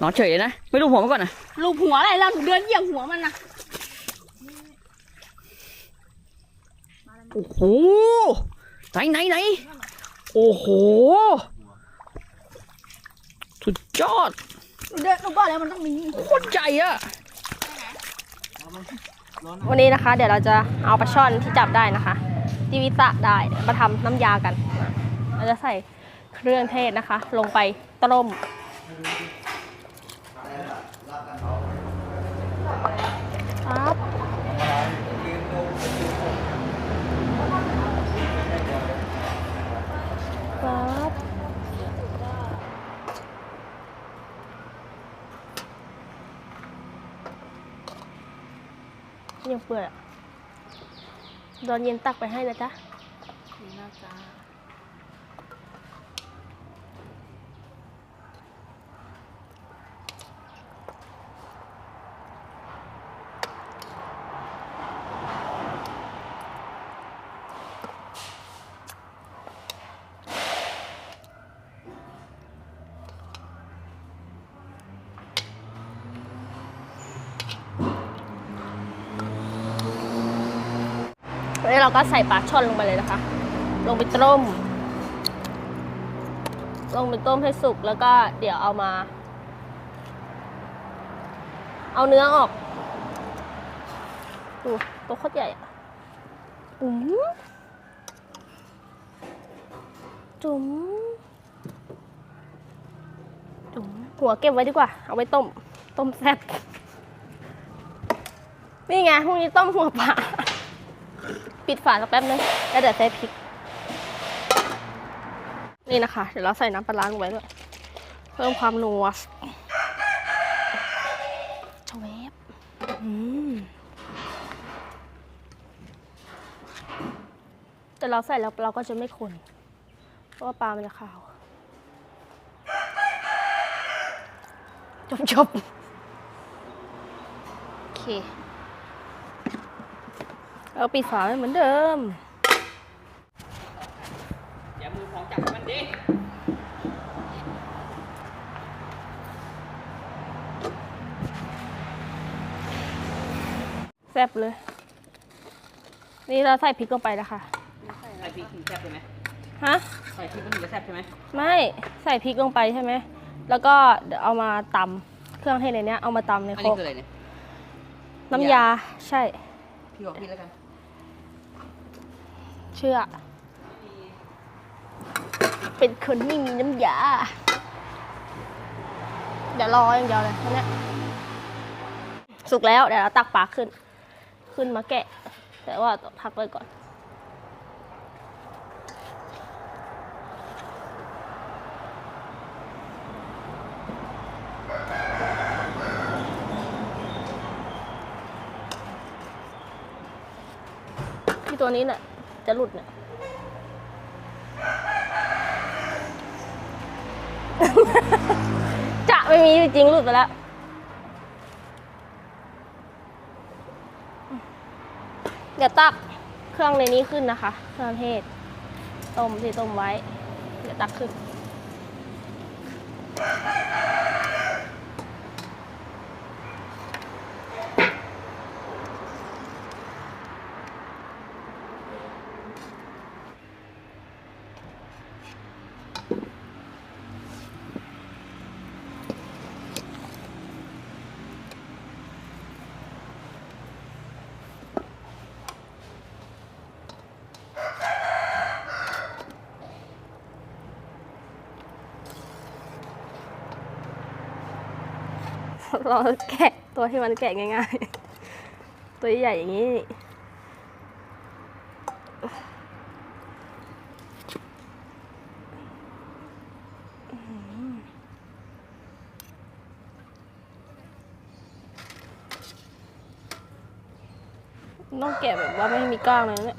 นอนเฉยเลยนะไม่ดูหัวมันก่อนนะลูกหัวอะไรเราถึงเดินเหยียบหัวมันนะโอ้โหไหนไหนไหนโอ้โหสุดยอดเดินลูกบ้านแล้วมันต้องมีโคตรใหญ่อะวันนี้นะคะ เดี๋ยวเราจะเอาปลาช่อนที่จับได้นะคะที่วิสะได้มาทำน้ำยากันนะเราจะใส่เครื่องเทศนะคะ ลงไปต้มครับครับ ยังเปื่อยอะตอนเย็นตักไปให้นะจ๊ะดีมาจะ เราก็ใส่ปลาช่อนลงไปเลยนะคะ ลงไปต้ม ลงไปต้มให้สุกแล้วก็เดี๋ยวเอามา เอาเนื้อออกดูตัวโคตรใหญ่อะจุ๋มจุ๋มจุ๋มหัวเก็บไว้ดีกว่า เอาไว้ต้ม ต้มแซ่บนี่ไงพรุ่งนี้ต้มหัวปลา ปิดฝาสักแป๊บนึงแล้วเดี๋ยวใส่พริก นี่นะคะ เดี๋ยวเราใส่น้ำปลาร้าลงไปด้วยเพิ่มความนัวชเวฟอืมแต่เราใส่แล้วเราก็จะไม่คนเพราะว่าปลามันจะขาว จบจบโอเค เราปิดฝาไว้เหมือนเดิม อย่ามือของจับมันดิแซ่บเลย นี่เราใส่พริกลงไปแล้วค่ะ ใส่พริกถึงแซ่บใช่ไหมฮะ ใส่พริกมันถึงจะแซ่บใช่ไหมไม่ใส่พริกลงไปใช่ไหม แล้วก็เดี๋ยวเอามาตำเครื่องให้ในเนี้ยเอามาตำในอันโครนี้กคืออะไรเนี่ยน้ำยาใช่ พี่บอกพี่แล้วกัน เชื่อ เป็นคนไม่มีน้ำยา เดี๋ยวรออย่างเดียวเลยแค่นี้สุกแล้วเดี๋ยวเราตักปลาขึ้น ขึ้นมาแกะ แต่ว่าต้องพักไว้ก่อนที่ตัวนี้เนี่ย จะหลุดเนี่ยจะไม่มีจริงหลุดไปแล้วเดี๋ยวตักเครื่องในนี้ขึ้นนะคะ เครื่องเทศ ต้มที่ต้มไว้ เดี๋ยวตักขึ้น เราแกะตัวที่มันแกะง่ายๆ ตัวใหญ่อย่างนี้ต้องแกะแบบว่าไม่ให้มีกล้างเลยนะเนี่ย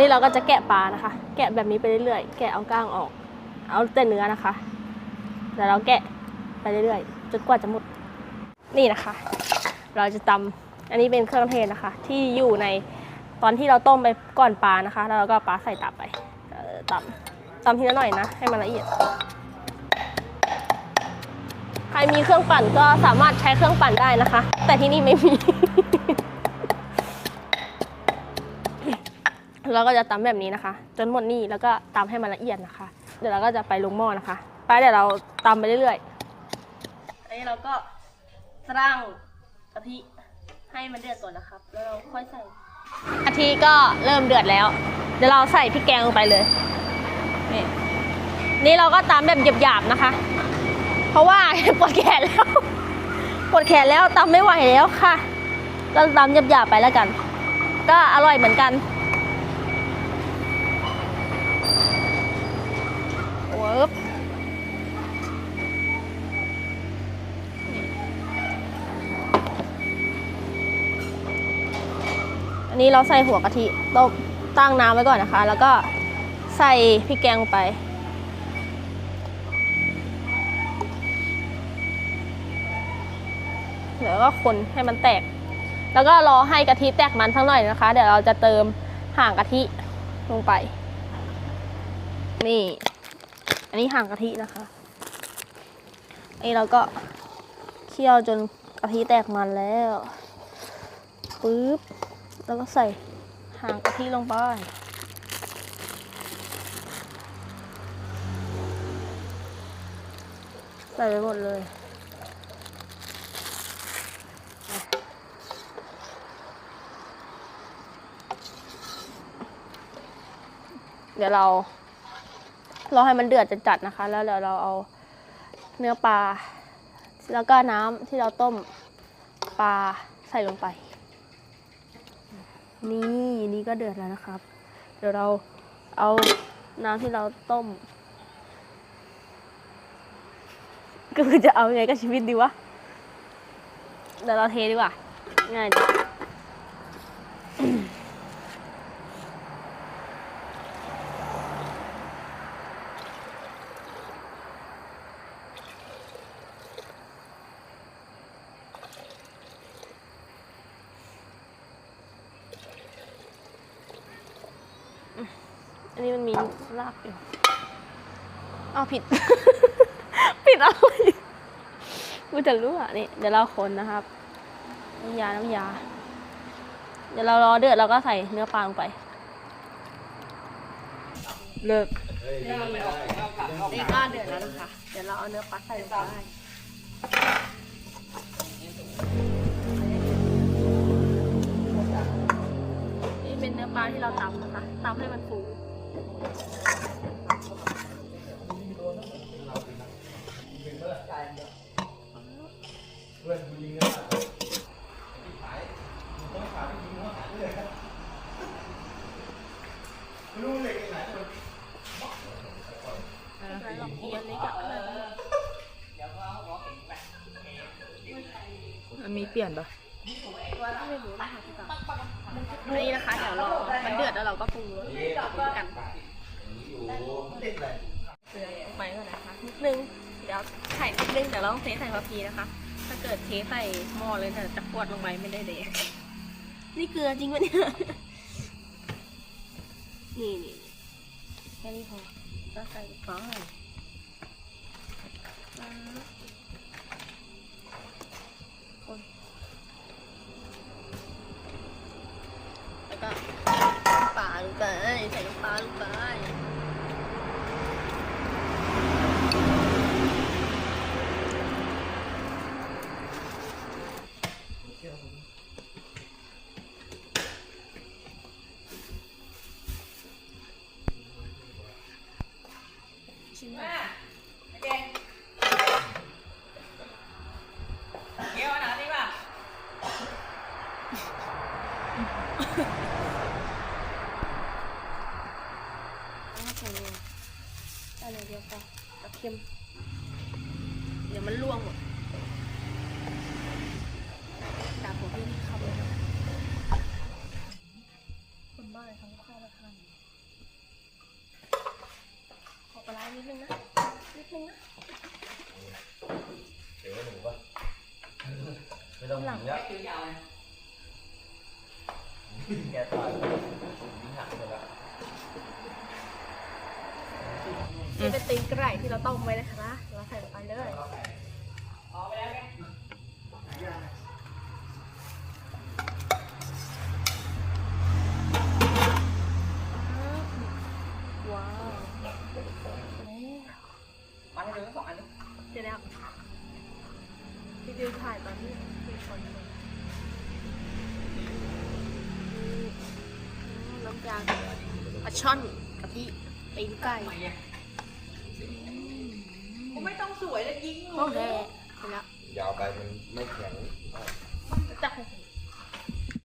นี่เราก็จะแกะปลานะคะ แกะแบบนี้ไปเรื่อยๆ แกะเอาก้างออก เอาแต่เนื้อนะคะแล้วเราแกะไปเรื่อยๆ จนกว่าจะหมด นี่นะคะ เราจะตำอันนี้เป็นเครื่องเทศนะคะ ที่อยู่ในตอนที่เราต้มไปก่อนปลานะคะ แล้วเราก็ปลาใส่ตับไปเอ่อตำตำทีละหน่อยนะ ให้มันละเอียด ใครมีเครื่องปั่นก็สามารถใช้เครื่องปั่นได้นะคะ แต่ที่นี่ไม่มี เราก็จะตำแบบนี้นะคะ จนหมดนี่แล้วก็ตำให้มันละเอียดนะคะ เดี๋ยวเราก็จะไปลงหม้อนะคะ ไปเดี๋ยวเราตำไปเรื่อยๆอันนี้เราก็สร้างกะทิให้มันเดือดก่อนนะครับ แล้วเราค่อยใส่กะทิก็เริ่มเดือดแล้ว เดี๋ยวเราใส่พริกแกงลงไปเลย นี่นี่เราก็ตำแบบหยาบๆนะคะ เพราะว่าปวดแขนแล้วปวดแขนแล้วตำไม่ไหวแล้วค่ะ ก็ตำหยาบๆไปแล้วกัน ก็อร่อยเหมือนกัน เวิร์บอั นี้เราใส่หัวกะทิต้มตั้งน้ำไว้ก่อนนะคะ แล้วก็ใส่พริกแกงลงไป เดี๋ยวก็คนให้มันแตก แล้วก็รอให้กะทิแตกมันสักหน่อยนะคะ เดี๋ยวเราจะเติมห่างกะทิลงไป นี่ อันนี้ห่างกะทินะคะอันนี้เราก็เคี่ยวจนกะทิแตกมันแล้วปึ๊บ แล้วก็ใส่หางกะทิลงไปใส่ไปหมดเลยเดี๋ยวเรารอให้มันเดือดจัดๆนะคะ แล้วเดี๋ยวเราเอาเนื้อปลา แล้วก็น้ำที่เราต้มปลาใส่ลงไป นี่นี่ก็เดือดแล้วนะครับ เดี๋ยวเราเอาน้ำที่เราต้ม ก็คือจะเอาไงกับชีวิตดีวะเดี๋ยวเราเทดีกว่าง่ายดี อันนี้มันมีรากอยู่อ้าวผิด ผิดอะไรกูจะรู้อะนี่เดี๋ยวเราคนนะครับน้ำยาน้ำยา เดี๋ยวเรารอเดือดเราก็ใส่เนื้อปลาลงไป เลิกนี่ก็เดือดแล้วนะคะเดี๋ยวเราเอาเนื้อปลาใส่ลงไปนี่เป็นเนื้อปลาที่เราตำนะคะตำให้มันฟู มันมีเปลี่ยนปะนี่นะคะเดี๋ยวรอมันเดือดแล้วเราก็ปรุงรสกันเกลือลงไปก่อนนะคะนิดนึง เดี๋ยวไข่นิดนึงเดี๋ยวเราต้องเทใส่พะพีนะคะ ถ้าเกิดเทใส่หม้อเลยแต่จะปวดลงไปไม่ได้เด็กนี่เกลือจริงปะเนี่ย นี่นี่แค่นี้พอก็ใส่ฟองคนแล้วก็ปลาลงไปใส่น้ำปลาลงไป ชิมก่อนเอาใส่เลยใส่เลยเดียวพอกระเทียมเดี๋ยวมันล่วงหมดดาบผมพี่นี่คำเลยคนบ้าเลยทั้งข้าวและทาน ต้องหลังแล้วแกตายมีหักไปแล้ว นี่เป็นตีนไก่ที่เราต้มไว้นะคะ เราใส่ลงไปเลยว้าวมาให้ดูทั้งสองอันนี้เสร็จแล้วพี่ดิวถ่ายตอนที่พี่คนเลยน้ำยาปลาช่อนกะทิตีนไก่ กูไม่ต้องสวยแล้วยิ่งโอเคเสร็จแล้ว ยาวไปมันไม่แข็ง จับ